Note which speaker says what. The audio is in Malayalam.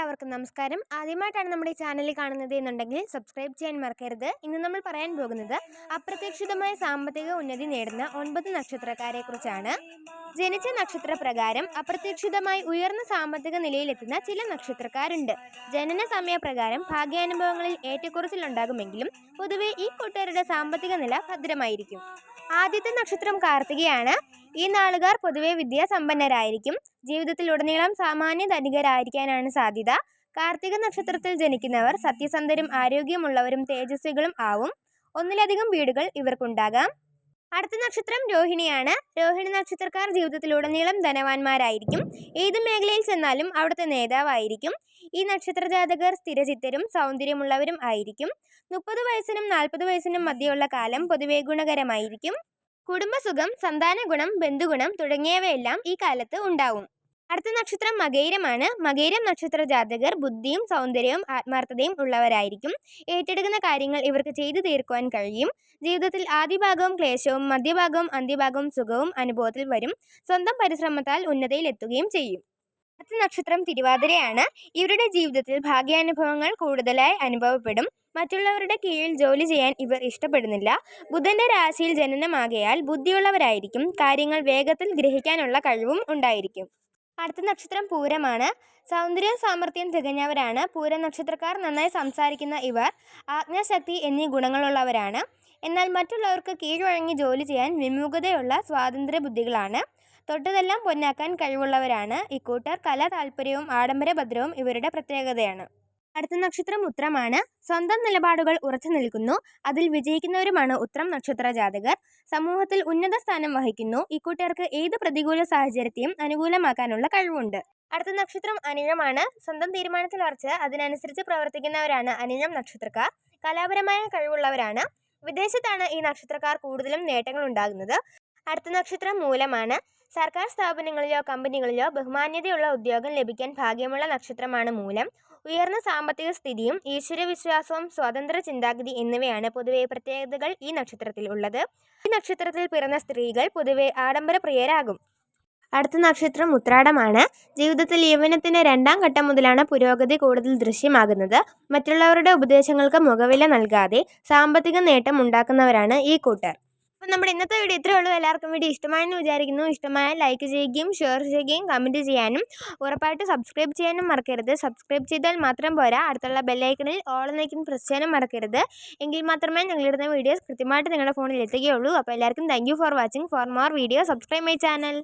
Speaker 1: എല്ലാവർക്കും നമസ്കാരം. ആദ്യമായിട്ടാണ് നമ്മുടെ ഈ ചാനൽ കാണുന്നത് എന്നുണ്ടെങ്കിൽ സബ്സ്ക്രൈബ് ചെയ്യാൻ മറക്കരുത്. ഇന്ന് നമ്മൾ പറയാൻ പോകുന്നത് അപ്രതീക്ഷിതമായ സാമ്പത്തിക ഉന്നതി നേടുന്ന ഒൻപത് നക്ഷത്രക്കാരെ കുറിച്ചാണ്. ജനിച്ച നക്ഷത്ര പ്രകാരം അപ്രതീക്ഷിതമായി ഉയർന്ന സാമ്പത്തിക നിലയിലെത്തുന്ന ചില നക്ഷത്രക്കാരുണ്ട്. ജനന സമയപ്രകാരം ഭാഗ്യാനുഭവങ്ങളിൽ ഏറ്റക്കുറച്ചിലുണ്ടാകുമെങ്കിലും പൊതുവെ ഈ കൂട്ടുകാരുടെ സാമ്പത്തിക നില ഭദ്രമായിരിക്കും. ആദ്യത്തെ നക്ഷത്രം കാർത്തികയാണ്. ഈ നാളുകാർ പൊതുവെ വിദ്യാസമ്പന്നരായിരിക്കും. ജീവിതത്തിൽ ഉടനീളം സാമാന്യ ധനികരായിരിക്കാനാണ് സാധ്യത. കാർത്തിക നക്ഷത്രത്തിൽ ജനിക്കുന്നവർ സത്യസന്ധരും ആരോഗ്യമുള്ളവരും തേജസ്വികളും ആവും. ഒന്നിലധികം വീടുകൾ ഇവർക്കുണ്ടാകാം. അടുത്ത നക്ഷത്രം രോഹിണിയാണ്. രോഹിണി നക്ഷത്രക്കാർ ജീവിതത്തിലുടനീളം ധനവാന്മാരായിരിക്കും. ഏത് മേഖലയിൽ ചെന്നാലും അവിടുത്തെ നേതാവായിരിക്കും. ഈ നക്ഷത്ര ജാതകർ സ്ഥിരചിത്തരും സൗന്ദര്യമുള്ളവരും ആയിരിക്കും. മുപ്പത് വയസ്സിനും നാൽപ്പത് വയസ്സിനും മധ്യയുള്ള കാലം പൊതുവെ ഗുണകരമായിരിക്കും. കുടുംബസുഖം സന്താന ഗുണം ബന്ധുഗുണം തുടങ്ങിയവയെല്ലാം ഈ കാലത്ത് ഉണ്ടാവും. അടുത്ത നക്ഷത്രം മകൈരമാണ്. മകൈരം നക്ഷത്ര ജാതകർ ബുദ്ധിയും സൗന്ദര്യവും ആത്മാർത്ഥതയും ഉള്ളവരായിരിക്കും. ഏറ്റെടുക്കുന്ന കാര്യങ്ങൾ ഇവർക്ക് ചെയ്തു തീർക്കുവാൻ കഴിയും. ജീവിതത്തിൽ ആദ്യഭാഗവും ക്ലേശവും മധ്യഭാഗവും അന്ത്യഭാഗവും സുഖവും അനുഭവത്തിൽ വരും. സ്വന്തം പരിശ്രമത്താൽ ഉന്നതിയിലെത്തുകയും ചെയ്യും. അടുത്ത നക്ഷത്രം തിരുവാതിരയാണ്. ഇവരുടെ ജീവിതത്തിൽ ഭാഗ്യാനുഭവങ്ങൾ കൂടുതലായി അനുഭവപ്പെടും. മറ്റുള്ളവരുടെ കീഴിൽ ജോലി ചെയ്യാൻ ഇവർ ഇഷ്ടപ്പെടുന്നില്ല. ബുധന്റെ രാശിയിൽ ജനനമാകയാൽ ബുദ്ധിയുള്ളവരായിരിക്കും. കാര്യങ്ങൾ വേഗത്തിൽ ഗ്രഹിക്കാനുള്ള കഴിവും ഉണ്ടായിരിക്കും. അടുത്ത നക്ഷത്രം പൂരമാണ്. സൗന്ദര്യ സാമർഥ്യം തികഞ്ഞവരാണ്. പൂര നക്ഷത്രക്കാർ നന്നായി സംസാരിക്കുന്ന ഇവർ ആജ്ഞാശക്തി എന്നീ ഗുണങ്ങളുള്ളവരാണ്. എന്നാൽ മറ്റുള്ളവർക്ക് കീഴ്വഴങ്ങി ജോലി ചെയ്യാൻ വിമുഖതയുള്ള സ്വാതന്ത്ര്യ ബുദ്ധികളാണ് തൊട്ടതെല്ലാം പൊന്നാക്കാൻ കഴിവുള്ളവരാണ്. ഇക്കൂട്ടർ കല താല്പര്യവും ആഡംബരഭദ്രവും ഇവരുടെ പ്രത്യേകതയാണ്. അടുത്ത നക്ഷത്രം ഉത്രമാണ്. സ്വന്തം നിലപാടുകൾ ഉറച്ചു നിൽക്കുന്നു. അതിൽ വിജയിക്കുന്നവരുമാണ് ഉത്രം നക്ഷത്ര ജാതകർ. സമൂഹത്തിൽ ഉന്നത സ്ഥാനം വഹിക്കുന്നു. ഇക്കൂട്ടർക്ക് ഏത് പ്രതികൂല സാഹചര്യത്തെയും അനുകൂലമാക്കാനുള്ള കഴിവുണ്ട്. അടുത്ത നക്ഷത്രം അനിഴമാണ്. സ്വന്തം തീരുമാനത്തിൽ ഉറച്ച് അതിനനുസരിച്ച് പ്രവർത്തിക്കുന്നവരാണ് അനിഴം നക്ഷത്രക്കാർ. കലാപരമായ കഴിവുള്ളവരാണ്. വിദേശത്താണ് ഈ നക്ഷത്രക്കാർ കൂടുതലും നേട്ടങ്ങൾ ഉണ്ടാകുന്നത്. അടുത്ത നക്ഷത്രം മൂലമാണ്. സർക്കാർ സ്ഥാപനങ്ങളിലോ കമ്പനികളിലോ ബഹുമാന്യതയുള്ള ഉദ്യോഗം ലഭിക്കാൻ ഭാഗ്യമുള്ള നക്ഷത്രമാണ് മൂലം. ഉയർന്ന സാമ്പത്തിക സ്ഥിതിയും ഈശ്വരവിശ്വാസവും സ്വതന്ത്ര ചിന്താഗതി എന്നിവയാണ് പൊതുവെ പ്രത്യേകതകൾ ഈ നക്ഷത്രത്തിൽ ഉള്ളത്. ഈ നക്ഷത്രത്തിൽ പിറന്ന സ്ത്രീകൾ പൊതുവെ ആഡംബര പ്രിയരാകും. അടുത്ത നക്ഷത്രം ഉത്രാടമാണ്. ജീവിതത്തിൽ യൗവനത്തിന്റെ രണ്ടാം ഘട്ടം മുതലാണ് പുരോഗതി കൂടുതൽ ദൃശ്യമാകുന്നത്. മറ്റുള്ളവരുടെ ഉപദേശങ്ങൾക്ക് മുഖവില നൽകാതെ സാമ്പത്തിക നേട്ടം ഉണ്ടാക്കുന്നവരാണ് ഈ കൂട്ടർ. അപ്പോൾ നമ്മുടെ ഇന്നത്തെ വീഡിയോ ഇത്രയേ ഉള്ളൂ. എല്ലാവർക്കും വീഡിയോ ഇഷ്ടമായെന്ന് വിചാരിക്കുന്നു. ഇഷ്ടമായ ലൈക്ക് ചെയ്യുകയും ഷെയർ ചെയ്യുകയും കമന്റ് ചെയ്യാനും ഉറപ്പായിട്ട് സബ്സ്ക്രൈബ് ചെയ്യാനും മറക്കരുത്. സബ്സ്ക്രൈബ് ചെയ്താൽ മാത്രം പോരാ. അടുത്തുള്ള ബെല്ലൈക്കണിൽ ഓൾ എന്നൈക്കൺ പ്രസ് ചെയ്യാനും മറക്കരുത്. എങ്കിൽ മാത്രമേ ഞങ്ങളിടുന്ന വീഡിയോസ് കൃത്യമായിട്ട് നിങ്ങളുടെ ഫോണിൽ എത്തുകയുള്ളൂ. അപ്പോൾ എല്ലാവർക്കും thank for watching for more video subscribe my channel